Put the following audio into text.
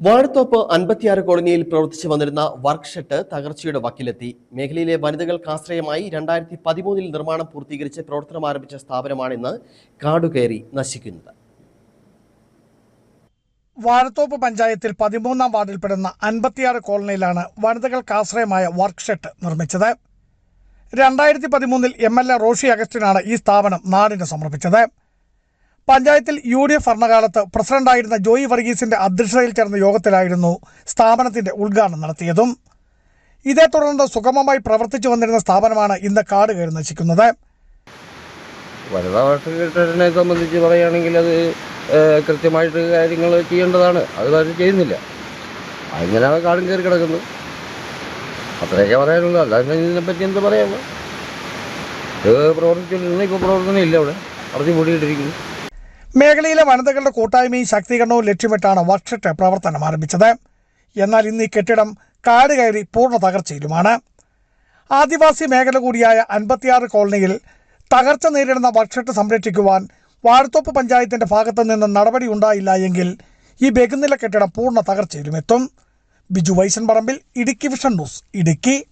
വാഴത്തോപ്പ് അൻപത്തിയാറ് കോളനിയിൽ പ്രവർത്തിച്ചു വന്നിരുന്ന വർക്ക്ഷെട്ട് തകർച്ചയുടെ വക്കിലെത്തി. മേഖലയിലെ വനിതകൾക്ക് ആശ്രയമായി രണ്ടായിരത്തി പതിമൂന്നിൽ നിർമ്മാണം പൂർത്തീകരിച്ച് പ്രവർത്തനം ആരംഭിച്ച സ്ഥാപനമാണിന്ന് കാടുകയറി നശിക്കുന്നത്. വാഴത്തോപ്പ് പഞ്ചായത്തിൽ പതിമൂന്നാം വാർഡിൽപ്പെടുന്ന അൻപത്തിയാറ് കോളനിയിലാണ് വനിതകൾക്ക് ആശ്രയമായ വർക്ക്ഷെട്ട് നിർമ്മിച്ചത്. രണ്ടായിരത്തി പതിമൂന്നിൽ എം എൽ എ റോഷി അഗസ്റ്റിനാണ് ഈ സ്ഥാപനം നാടിന് സമർപ്പിച്ചത്. പഞ്ചായത്തിൽ യു ഡി എഫ് ഭരണകാലത്ത് പ്രസിഡന്റായിരുന്ന ജോയി വർഗീസിന്റെ അധ്യക്ഷതയിൽ ചേർന്ന യോഗത്തിലായിരുന്നു സ്ഥാപനത്തിന്റെ ഉദ്ഘാടനം നടത്തിയതും. ഇതേ തുടർന്ന് സുഗമമായി പ്രവർത്തിച്ചു വന്നിരുന്ന സ്ഥാപനമാണ് ഇന്ന് കാട് കയറി നശിക്കുന്നത്. വനിതാ സംബന്ധിച്ച് പറയുകയാണെങ്കിൽ അത് കൃത്യമായിട്ട് കാര്യങ്ങൾ ചെയ്യേണ്ടതാണ്. അത് അവർ ചെയ്യുന്നില്ല. അങ്ങനെയാണ് കാടും കയറി കിടക്കുന്നത് അത്രയൊക്കെ പറയാനുള്ളൂ. അല്ലാതെ ഇതിനെപ്പറ്റി എന്ത് പറയാനുള്ളൂ ഇത് പ്രവർത്തിച്ചുകൊണ്ടിരുന്ന ഇപ്പോൾ പ്രവർത്തനം ഇല്ല അവിടെ അടച്ചു മൂടിയിട്ടിരിക്കുന്നു. മേഖലയിലെ വനിതകളുടെ കൂട്ടായ്മയും ശാക്തീകരണവും ലക്ഷ്യമിട്ടാണ് വർക്ക്ഷെട്ട് പ്രവർത്തനം ആരംഭിച്ചത്. എന്നാൽ ഇന്ന് ഈ കെട്ടിടം കാട് കയറി പൂർണ തകർച്ചയിലുമാണ്. ആദിവാസി മേഖല കൂടിയായ അൻപത്തിയാറ് കോളനിയിൽ തകർച്ച നേരിടുന്ന വർക്ക്ഷെട്ട് സംരക്ഷിക്കുവാൻ വാഴത്തോപ്പ് പഞ്ചായത്തിന്റെ ഭാഗത്തു നിന്ന് നടപടി ഉണ്ടായില്ല എങ്കിൽ ഈ ബഹുനില കെട്ടിടം പൂർണ തകർച്ചയിലുമെത്തും. Biju Vaishan Parambil Idukki vision news Idukki.